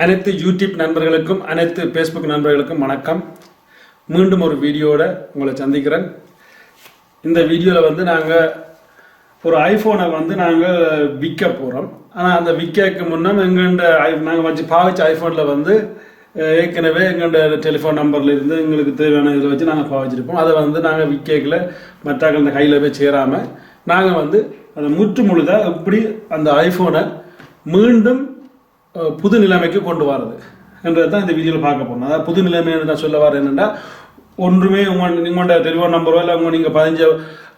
அனைத்து யூடியூப் நண்பர்களுக்கும் அனைத்து ஃபேஸ்புக் நண்பர்களுக்கும் வணக்கம். மீண்டும் ஒரு வீடியோட உங்களை சந்திக்கிறேன். இந்த வீடியோவில் வந்து நாங்கள் ஒரு ஐஃபோனை வந்து நாங்கள் விற்க போகிறோம் ஆனால் அந்த விற்கக்கு முன்னே எங்கள்கிட்ட ஐ நாங்கள் வச்சு பாவிச்ச ஐஃபோனில் வந்து ஏற்கனவே எங்கள்கிட்ட டெலிஃபோன் நம்பர்லேருந்து எங்களுக்கு தேவையான இதை வச்சு நாங்கள் பாவிச்சிருப்போம். அதை வந்து நாங்கள் விற்கல இந்த கையில் போய் சேராமல் நாங்கள் வந்து அதை முற்று முழுதாக எப்படி அந்த ஐஃபோனை மீண்டும் புது நிலைமைக்கு கொண்டு வரது என்றதை தான் இந்த வீடியோவில் பார்க்க போனோம் அதாவது புது நிலைமை நான் சொல்ல வரேன் என்னென்னா ஒன்றுமே உங்கள் உங்களோட டெலிஃபோன் நம்பரோ இல்லை உங்கள் நீங்கள் பதிஞ்ச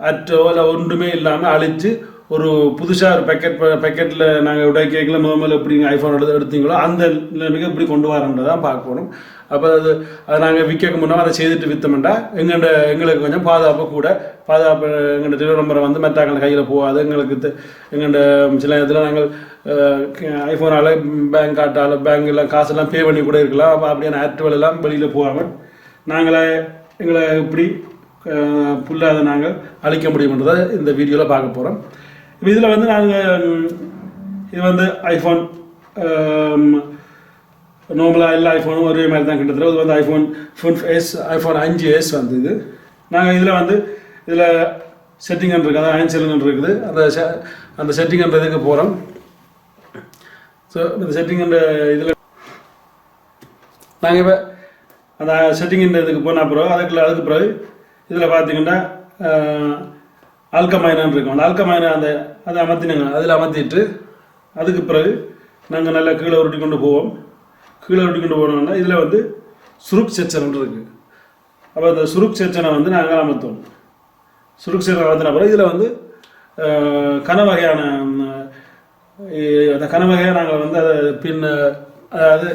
அற்றோ இல்லை ஒன்றுமே இல்லாமல் அழித்து ஒரு புதுசாக ஒரு பேக்கெட் பேக்கெட்டில் நாங்கள் உடைய கேட்கல முதல் முதல்ல எப்படி ஐஃபோன் எடுத்து எடுத்தீங்களோ அந்த நிலைமைக்கு எப்படி கொண்டு வரன்றதை தான் பார்க்க போகிறோம் அப்போ அது அதை நாங்கள் விற்க முன்னே அதை செய்துட்டு விற்றோம்டா எங்கள்ட எங்களுக்கு கொஞ்சம் பாதுகாப்பு கூட. பாதுகாப்பு எங்கள்ட டெலிவரி வந்து மெத்தாக்கள் கையில் போகாது. எங்களுக்கு எங்கள்ட சில இதில் நாங்கள் ஐஃபோனால் பேங்க் காட்டால் பேங்க்கில் காசெல்லாம் பே பண்ணி கூட இருக்கலாம். அப்போ அப்படியான ஆக்டிவல் எல்லாம் வெளியில் போகாமல் நாங்களே எங்களை எப்படி ஃபுல்லாக அதை நாங்கள் அழிக்க முடியும்ன்றதை இந்த வீடியோவில் பார்க்க போகிறோம் இதில் வந்து நாங்கள் இது வந்து ஐஃபோன் நார்மலாக எல்லா ஐஃபோனும் ஒரே மாதிரி தான் கிட்டத்தட்ட. இது வந்து ஐஃபோன் ஃபோன் எஸ் ஐஃபோன் அஞ்சு எஸ் வந்து இது. நாங்கள் இதில் வந்து இதில் செட்டிங் இருக்குது அதாவது அயன் இருக்குது. அந்த செ அந்த செட்டிங் இதுக்கு போகிறோம் ஸோ இந்த செட்டிங் இதில் நாங்கள் இப்போ அந்த செட்டிங் இதுக்கு போன பிறகு அதுக்குள்ள அதுக்கு பிறகு இதில் பார்த்தீங்கன்னா ஆல்கமைனான்னு இருக்கும் அந்த ஆல்கமைனா அந்த அதை அமர்த்தினாங்க. அதில் அமர்த்திட்டு அதுக்கு பிறகு நாங்கள் நல்லா கீழே உருட்டி கொண்டு போவோம். கீழே உருட்டி கொண்டு போனோம்னா இதில் வந்து சுருக் செக்ஷன் இருக்குது அப்போ அந்த சுருக் செக்ஷனை வந்து நாங்கள் அமர்த்துவோம். சுருக் சேச்சனை அமர்த்தின பிறகு இதில் வந்து கனவகையான கன வகையான அந்த கன நாங்கள் வந்து அதை பின் அதாவது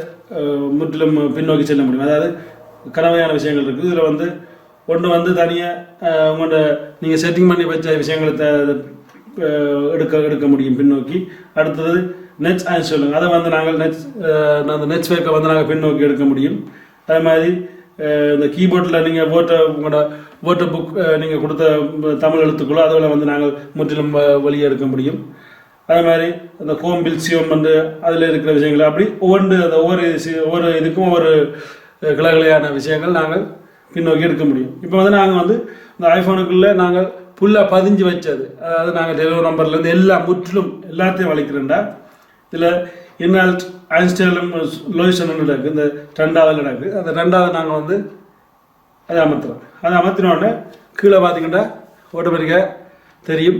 முற்றிலும் பின்னோக்கி செல்ல முடியும். அதாவது கனவையான விஷயங்கள் இருக்குது. இதில் வந்து ஒன்று வந்து தனியாக உங்களோட நீங்கள் செட்டிங் பண்ணி வச்ச விஷயங்களை த- எடுக்க எடுக்க முடியும் பின்னோக்கி. அடுத்தது நெட்ஸ் ஆன்ஸ் சொல்லுங்க. அதை வந்து நாங்கள் நெட்ஸ் அந்த நெட்ஸ் வேக்கை வந்து நாங்கள் பின்னோக்கி எடுக்க முடியும். அதே மாதிரி இந்த கீபோர்டில் நீங்கள் ஓட்ட உங்களோட ஓட்ட புக் நீங்கள் கொடுத்த தமிழ் எழுத்துக்களோ அதில் வந்து நாங்கள் முற்றிலும் வ- வெளியே எடுக்க முடியும். அதே மாதிரி அந்த கோம்பில் சிவம் வந்து அதில் இருக்கிற விஷயங்கள். அப்படி ஒவ்வொன்று அந்த ஒவ்வொரு ஒவ்வொரு இதுக்கும் ஒவ்வொரு கிளகிளையான விஷயங்கள் நாங்கள் பின்னோக்கி எடுக்க முடியும். இப்போ வந்து நாங்கள் வந்து இந்த ஐஃபோனுக்குள்ளே நாங்கள் ஃபுல்லாக பதிஞ்சு வச்சது. அதாவது நாங்கள் டெலிவரி நம்பர்லேருந்து எல்லாம் முற்றிலும் எல்லாத்தையும் வலிக்கிறேன்டா இதில் இன்னால்ட் ஐன்ஸ்டேலும் லோயிசன் நடக்குது இந்த ரெண்டாவது நடக்கு. அந்த ரெண்டாவது நாங்கள் வந்து அதை அமர்த்துறோம். அதை அமர்த்தினோடனே கீழே பார்த்தீங்கன்னா ஆட்டோமேட்டிக்காக தெரியும்.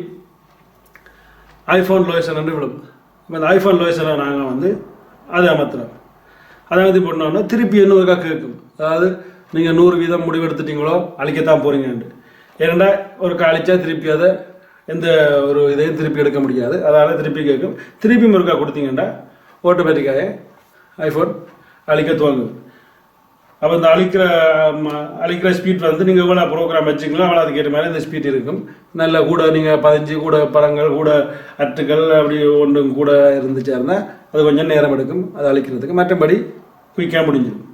ஐஃபோன் லோயசன் என்று விடும் இப்போ இந்த ஐஃபோன் லோயசனை நாங்கள் வந்து அதை அமர்த்துறோம். அதை அமர்த்தி பண்ணோன்னா திருப்பி இன்னொருக்கா கேட்கும். அதாவது நீங்கள் நூறு வீதம் முடிவெடுத்துட்டீங்களோ அழிக்கத்தான் போகிறீங்கன்ட்டு ஏன்னா ஒரு அழிச்சா திருப்பி அதை எந்த ஒரு இதையும் திருப்பி எடுக்க முடியாது. அதனால் திருப்பி கேட்கும். திருப்பி முருக்கா கொடுத்தீங்கன்னா ஆட்டோமேட்டிக்காக ஐஃபோன் அழிக்க துவங்கும் அப்போ இந்த அழிக்கிற ம, அழிக்கிற ஸ்பீட் வந்து நீங்கள் எவ்வளோ ப்ரோக்ராம் வச்சிங்களோ அவ்வளோ அதுக்கேற்ற மாதிரி இந்த ஸ்பீட் இருக்கும். நல்ல கூட நீங்கள் பதிஞ்சு கூட படங்கள் கூட அட்டுக்கள் அப்படி ஒன்றும் கூட இருந்துச்சாருன்னா அது கொஞ்சம் நேரம் எடுக்கும். அதை அழிக்கிறதுக்கு மற்றபடி குயிக்காக முடிஞ்சிடும்.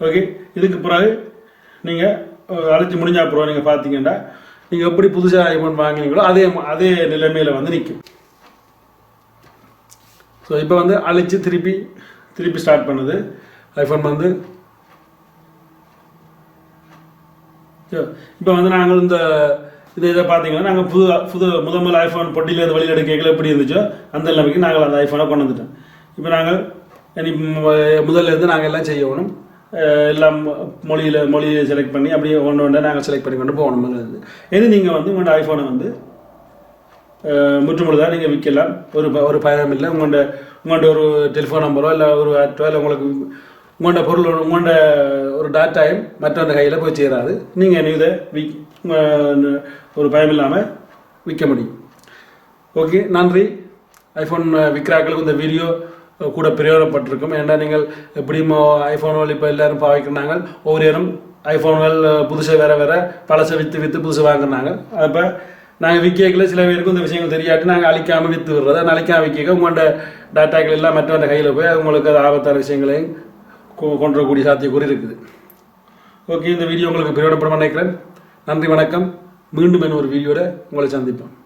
ஓகே இதுக்கு பிறகு நீங்கள் அழைச்சி முடிஞ்ச அப்புறம் நீங்கள் பார்த்தீங்கன்னா நீங்கள் எப்படி புதுசாக ஐஃபோன் வாங்கினீங்களோ அதே அதே நிலைமையில் வந்து நிற்கும் ஸோ இப்போ வந்து அழைச்சி திருப்பி திருப்பி ஸ்டார்ட் பண்ணுது. ஐஃபோன் வந்து இப்போ வந்து நாங்கள் இந்த இதை இதை பார்த்தீங்கன்னா நாங்கள் புது புது முதல் முதல் ஐஃபோன் பொட்டியில் இருந்து வெளியில் எடுக்கல எப்படி இருந்துச்சோ அந்த நிலைமைக்கு நாங்கள் அந்த ஐஃபோனை கொண்டு வந்துட்டோம். இப்போ நாங்கள் இனி முதல்ல இருந்து நாங்கள் எல்லாம் செய்யணும் எல்லாம் மொழியில் மொழியை செலக்ட் பண்ணி அப்படியே ஒன்று ஒன்றா நாங்கள் செலக்ட் பண்ணி கொண்டு போகணும் முதல்ல இது நீங்கள் வந்து உங்களோட ஐஃபோனை வந்து முற்றுமுழுதாக நீங்கள் விற்கலாம். ஒரு ப- ஒரு பயணம் இல்லை. உங்கள்கிட்ட உங்கள்கிட்ட ஒரு டெலிஃபோன் நம்பரோ இல்லை ஒரு ஆட்டோ இல்லை உங்களுக்கு உங்கள்கிட்ட பொருள் உங்கள்கிட்ட ஒரு டாட்டாயும் மற்றவங்க கையில் போய் சேராது. நீங்கள் இதை விக் ஒரு பயம் இல்லாமல் விற்க முடியும். ஓகே நன்றி. ஐஃபோன் விற்கிறாக்களுக்கு இந்த வீடியோ கூட பிரயோகப்பட்டிருக்கும். ஏன்னா நீங்கள் எப்படியும் ஐஃபோன்கள் இப்போ எல்லோரும் பாவிக்கிறாங்க ஒவ்வொரு நேரம் ஐஃபோன்கள் புதுசாக வேறு வேறு பழசை விற்று விற்று புதுசு வாங்குறாங்க அப்போ நாங்கள் விற்கல சில பேருக்கு இந்த விஷயங்கள் தெரியாட்டி நாங்கள் அழிக்காமல் விற்று விடுறது. அந்த அழிக்காமல் விற்க உங்களோட டாட்டாக்கள் எல்லாம் மற்றவங்க கையில் போய் உங்களுக்கு அது ஆபத்தான விஷயங்களையும் கொ- கொண்டு வரக்கூடிய சாத்தியக்கூறு இருக்குது. ஓகே இந்த வீடியோ உங்களுக்கு பிரயோஜனப்படும் நினைக்கிறேன். நன்றி வணக்கம். மீண்டும் என்ன ஒரு வீடியோட உங்களை சந்திப்போம்.